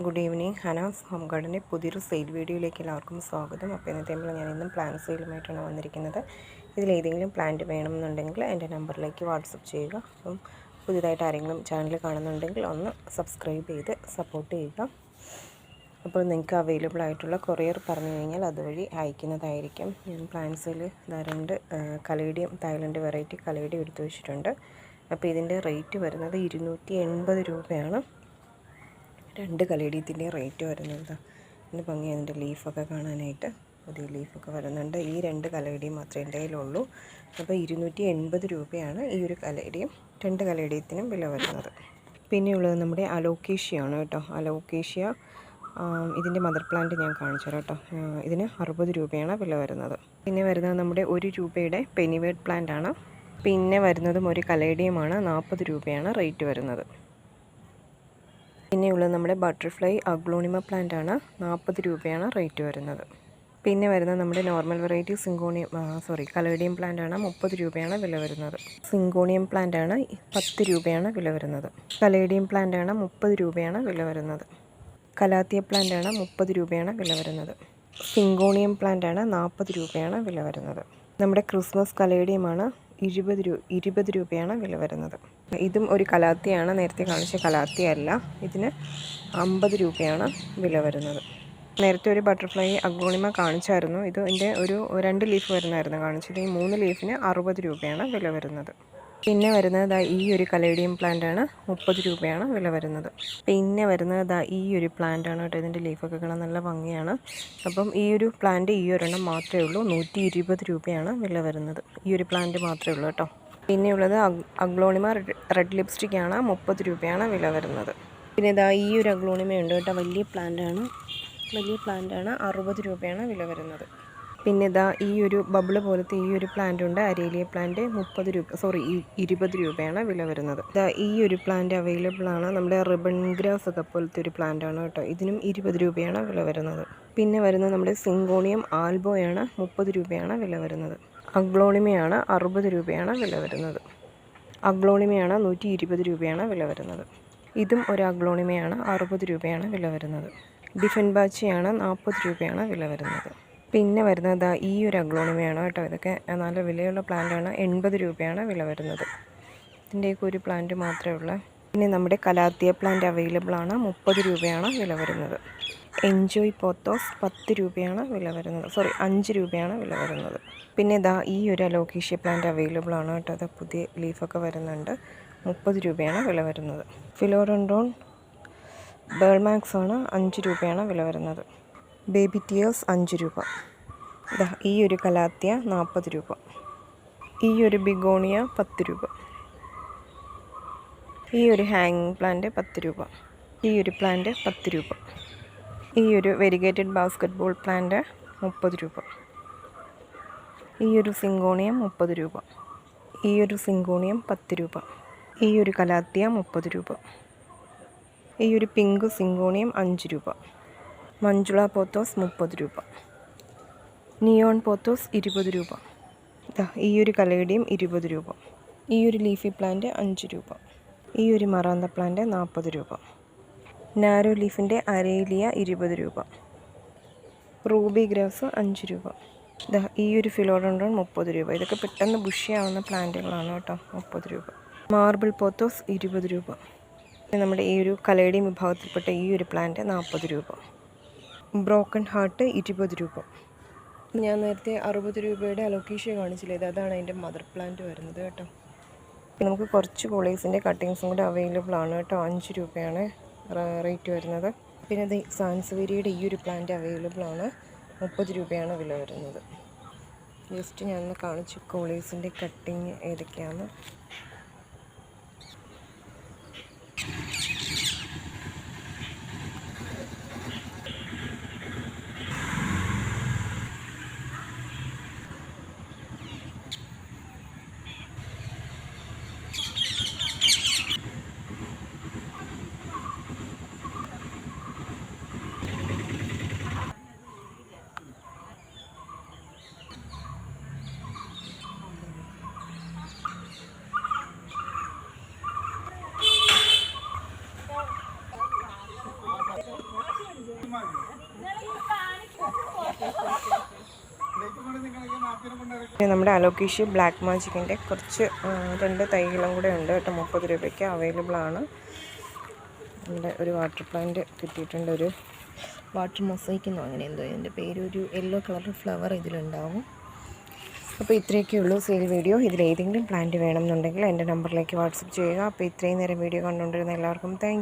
Good evening Hanas home ഗാർഡന്റെ പുതിയൊരു sale വീഡിയോയിലേക്ക് എല്ലാവർക്കും സ്വാഗതം. അപ്പോൾ ഇന്നത്തെ ഞാൻ ഇന്നും പ്ലാൻ സെയിലുമായിട്ടാണ് വന്നിരിക്കുന്നത്. ഇതിലേതെങ്കിലും പ്ലാന്റ് വേണമെന്നുണ്ടെങ്കിൽ എന്റെ നമ്പറിലേക്ക് വാട്സപ്പ് ചെയ്യുക. അപ്പം പുതിയതായിട്ട് ആരെങ്കിലും ചാനൽ കാണുന്നുണ്ടെങ്കിൽ ഒന്ന് സബ്സ്ക്രൈബ് ചെയ്ത് സപ്പോർട്ട് ചെയ്യുക. അപ്പോൾ നിങ്ങൾക്ക് അവൈലബിൾ ആയിട്ടുള്ള കൊറിയർ പറഞ്ഞു കഴിഞ്ഞാൽ അതുവഴി അയക്കുന്നതായിരിക്കും. ഞാൻ പ്ലാന്റ്സിൽ രണ്ട് കലേഡിയം തായ്ലൻഡ് വെറൈറ്റി കലേഡിയം എടുത്തു വെച്ചിട്ടുണ്ട്. അപ്പോൾ ഇതിന്റെ റേറ്റ് വരുന്നത് ഇരുന്നൂറ്റി എൺപത് രൂപയാണ്. രണ്ട് കലേഡിയത്തിന്റെ റേറ്റ് വരുന്നത് ഇതിന് ഭംഗി അതിന്റെ ലീഫൊക്കെ കാണാനായിട്ട് പുതിയ ലീഫൊക്കെ വരുന്നുണ്ട്. ഈ രണ്ട് കലേഡിയം മാത്രമേ എന്റെ കയ്യിലുള്ളൂ. അപ്പോൾ ഇരുന്നൂറ്റി എൺപത് രൂപയാണ് ഈ ഒരു കലേടിയും രണ്ട് കലേഡിയത്തിനും വില വരുന്നത്. പിന്നെയുള്ളത് നമ്മുടെ അലോക്കേഷ്യയാണ് കേട്ടോ. അലോക്കേഷ്യ ഇതിന്റെ മദർ പ്ലാന്റ് ഞാൻ കാണിച്ചു തരാം കേട്ടോ. ഇതിന് അറുപത് രൂപയാണ് വില വരുന്നത്. പിന്നെ വരുന്നത് നമ്മുടെ ഒരു രൂപയുടെ പെനിവേഡ് പ്ലാന്റ് ആണ് പിന്നെ വരുന്നതും ഒരു കലേഡിയമാണ് നാൽപ്പത് രൂപയാണ് റേറ്റ് വരുന്നത്. പിന്നെയുള്ളത് നമ്മുടെ ബട്ടർഫ്ലൈ അഗ്ലോണിമ പ്ലാന്റ് ആണ്. നാൽപ്പത് രൂപയാണ് റേറ്റ് വരുന്നത്. പിന്നെ വരുന്നത് നമ്മുടെ normal variety syngonium sorry caladium plant ആണ്. മുപ്പത് രൂപയാണ് വില വരുന്നത്. സിങ്കോണിയം പ്ലാന്റ് ആണ് പത്ത് രൂപയാണ് വില വരുന്നത്. കലേഡിയം പ്ലാന്റ് ആണ് മുപ്പത് രൂപയാണ് വില വരുന്നത്. കലാത്തിയ പ്ലാന്റ് ആണ് മുപ്പത് രൂപയാണ് വില വരുന്നത്. സിങ്കോണിയം പ്ലാന്റ് ആണ് നാൽപ്പത് രൂപയാണ് വില വരുന്നത്. നമ്മുടെ ക്രിസ്മസ് കലേഡിയമാണ് ഇരുപത് രൂപ ഇരുപത് രൂപയാണ് വില വരുന്നത്. ഇതും ഒരു കലാത്തിയാണ് നേരത്തെ കാണിച്ച കലാത്തിയല്ല. ഇതിന് അമ്പത് രൂപയാണ് വില വരുന്നത്. നേരത്തെ ഒരു ബട്ടർഫ്ലൈ അഗോണിമ കാണിച്ചായിരുന്നു. ഇത് ഇതിന്റെ ഒരു രണ്ട് ലീഫ് വരുന്നതായിരുന്നു കാണിച്ചത്. ഈ മൂന്ന് ലീഫിന് അറുപത് രൂപയാണ് വില വരുന്നത്. പിന്നെ വരുന്നത് ഈ ഒരു കലേഡിയം പ്ലാന്റ് ആണ്. മുപ്പത് രൂപയാണ് വില വരുന്നത്. പിന്നെ വരുന്നത് ഈ ഒരു പ്ലാന്റ് ആണ് കേട്ടോ. ഇതിന്റെ ലീഫൊക്കെ കാണാൻ നല്ല ഭംഗിയാണ്. അപ്പം ഈ ഒരു പ്ലാന്റ് ഈ ഒരെണ്ണം മാത്രമേ ഉള്ളൂ. നൂറ്റി ഇരുപത് രൂപയാണ് വില വരുന്നത്. ഈ ഒരു പ്ലാന്റ് മാത്രമേ ഉള്ളൂ കേട്ടോ. പിന്നെയുള്ളത് അഗ്ലോണിമ റെഡ് ലിപ്സ്റ്റിക് ആണ്. മുപ്പത് രൂപയാണ് വില വരുന്നത്. പിന്നെ ഇതാ ഈ ഒരു അഗ്ലോണിമ ഉണ്ട് കേട്ടോ. വലിയ പ്ലാന്റ് ആണ്. വലിയ പ്ലാന്റ് ആണ്. അറുപത് രൂപയാണ് വില വരുന്നത്. പിന്നെ ഇതാ ഈ ഒരു ബബിൾ പോലത്തെ ഈ ഒരു പ്ലാന്റ് ഉണ്ട് അരേലിയ പ്ലാന്റ് മുപ്പത് രൂപ സോറി ഇരുപത് രൂപയാണ് വില വരുന്നത്. ഇതാ ഈ ഒരു പ്ലാന്റ് അവൈലബിൾ ആണ്. നമ്മുടെ റിബൺ ഗ്രാസ് ഒക്കെ പോലത്തെ ഒരു പ്ലാന്റ് ആണ് കേട്ടോ. ഇതിനും ഇരുപത് രൂപയാണ് വില വരുന്നത്. പിന്നെ വരുന്നത് നമ്മുടെ സിങ്കോണിയം ആൽബോയാണ് മുപ്പത് രൂപയാണ് വില വരുന്നത്. അഗ്ലോണിമയാണ് അറുപത് രൂപയാണ് വില വരുന്നത്. അഗ്ലോണിമയാണ് നൂറ്റി ഇരുപത് രൂപയാണ് വില വരുന്നത്. ഇതും ഒരു അഗ്ലോണിമയാണ് അറുപത് രൂപയാണ് വില വരുന്നത്. ഡിഫൻ ബാച്ചിയാണ് നാൽപ്പത് രൂപയാണ് വില വരുന്നത്. പിന്നെ വരുന്നത് ഈ ഒരു അഗ്ലോണിമയാണ് കേട്ടോ. ഇതൊക്കെ നല്ല വിലയുള്ള പ്ലാന്റാണ്. എൺപത് രൂപയാണ് വില വരുന്നത്. ഇതിന്റെയൊക്കെ ഒരു പ്ലാന്റ് മാത്രമേ ഉള്ളൂ. പിന്നെ നമ്മുടെ കലാത്തിയ പ്ലാന്റ് അവൈലബിൾ ആണ്. മുപ്പത് രൂപയാണ് വില വരുന്നത്. എൻജോയ് പോത്തോസ് പത്ത് രൂപയാണ് വില വരുന്നത്. സോറി അഞ്ച് രൂപയാണ് വില വരുന്നത്. പിന്നെ ഇതാ ഈ ഒരു അലോക്കേഷ്യ പ്ലാന്റ് അവൈലബിൾ ആണ് കേട്ടോ. അത് പുതിയ ലീഫൊക്കെ വരുന്നുണ്ട്. മുപ്പത് രൂപയാണ് വില വരുന്നത്. ഫിലോറൻഡോൺ ബേൾമാക്സ് ആണ് അഞ്ച് രൂപയാണ് വില വരുന്നത്. ബേബി ടിയേഴ്സ് അഞ്ച് രൂപ. ഈ ഒരു കലാത്തിയ നാൽപ്പത് രൂപ. ഈ ഒരു ബിഗോണിയ പത്ത് രൂപ. ഈ ഒരു ഹാങ്ങിങ് പ്ലാന്റ് പത്ത് രൂപ. ഈ ഒരു പ്ലാന്റ് പത്ത് രൂപ. ഈ ഒരു വെരിഗേറ്റഡ് ബാസ്ക്കറ്റ് ബോൾ പ്ലാന്റ് മുപ്പത് രൂപ. ഈ ഒരു സിങ്കോണിയം മുപ്പത് രൂപ. ഈ ഒരു സിങ്കോണിയം പത്ത് രൂപ. ഈ ഒരു കലാത്തിയ മുപ്പത് രൂപ. ഈ ഒരു പിങ്ക് സിങ്കോണിയം അഞ്ച് രൂപ. മഞ്ജുള പോത്തോസ് മുപ്പത് രൂപ. നിയോൺ പോത്തോസ് ഇരുപത് രൂപ. ഈ ഒരു കലയുടെയും ഇരുപത് രൂപ. ഈ ഒരു ലീഫി പ്ലാന്റ് അഞ്ച് രൂപ. ഈ ഒരു മറാന്ത പ്ലാന്റ് നാൽപ്പത് രൂപ. നാരോ ലീഫിന്റെ അരേലിയ ഇരുപത് രൂപ. റൂബി ഗ്രാസ് അഞ്ച് രൂപ. ഈ ഒരു ഫിലോഡോണ്ടോൺ മുപ്പത് രൂപ. ഇതൊക്കെ പെട്ടെന്ന് ബുഷിയാവുന്ന പ്ലാന്റുകളാണ് കേട്ടോ മുപ്പത് രൂപ. മാർബിൾ പോത്തോസ് ഇരുപത് രൂപ. നമ്മുടെ ഈ ഒരു കലയുടെയും വിഭാഗത്തിൽപ്പെട്ട ഈ ഒരു പ്ലാന്റ് നാൽപ്പത് രൂപ. ബ്രോക്കൺ ഹാർട്ട് ഇരുപത് രൂപ. ഞാൻ നേരത്തെ അറുപത് രൂപയുടെ അലോക്കേഷൻ കാണിച്ചില്ലേ? അതാണ് അതിന്റെ മദർ പ്ലാന്റ് വരുന്നത് കേട്ടോ. നമുക്ക് കുറച്ച് കോളേജിന്റെ കട്ടിങ്സും കൂടെ അവൈലബിൾ ആണ് കേട്ടോ. അഞ്ച് രൂപയാണ് റേറ്റ് വരുന്നത്. പിന്നെ ഇത് സാൻസവേരിയുടെ ഈ ഒരു പ്ലാന്റ് അവൈലബിൾ ആണ്. മുപ്പത് രൂപയാണ് വില വരുന്നത്. ജസ്റ്റ് ഞാനൊന്ന് കാണിച്ചു കോളേജിന്റെ കട്ടിങ് ഏതൊക്കെയാണ് നമ്മുടെ അലോക്കീഷ് ബ്ലാക്ക് മാജിക്കിന്റെ കുറച്ച് രണ്ട് തൈകളും കൂടെ ഉണ്ട് കേട്ടോ. മുപ്പത് രൂപയ്ക്ക് അവൈലബിൾ ആണ്. നമ്മുടെ ഒരു വാട്ടർ പ്ലാന്റ് കിട്ടിയിട്ടുണ്ട്. ഒരു വാട്ടർ മൊസൈക്കെന്നോ അങ്ങനെ എന്തോ ഇതിന്റെ പേര്. ഒരു യെല്ലോ കളർ ഫ്ലവർ ഇതിലുണ്ടാവും. അപ്പോൾ ഇത്രയൊക്കെ ഉള്ളൂ സെയിൽ വീഡിയോ. ഇതിലേതെങ്കിലും പ്ലാന്റ് വേണമെന്നുണ്ടെങ്കിൽ എന്റെ നമ്പറിലേക്ക് വാട്സപ്പ് ചെയ്യുക. അപ്പോൾ ഇത്രയും നേരം വീഡിയോ കണ്ടുകൊണ്ടിരുന്ന എല്ലാവർക്കും താങ്ക്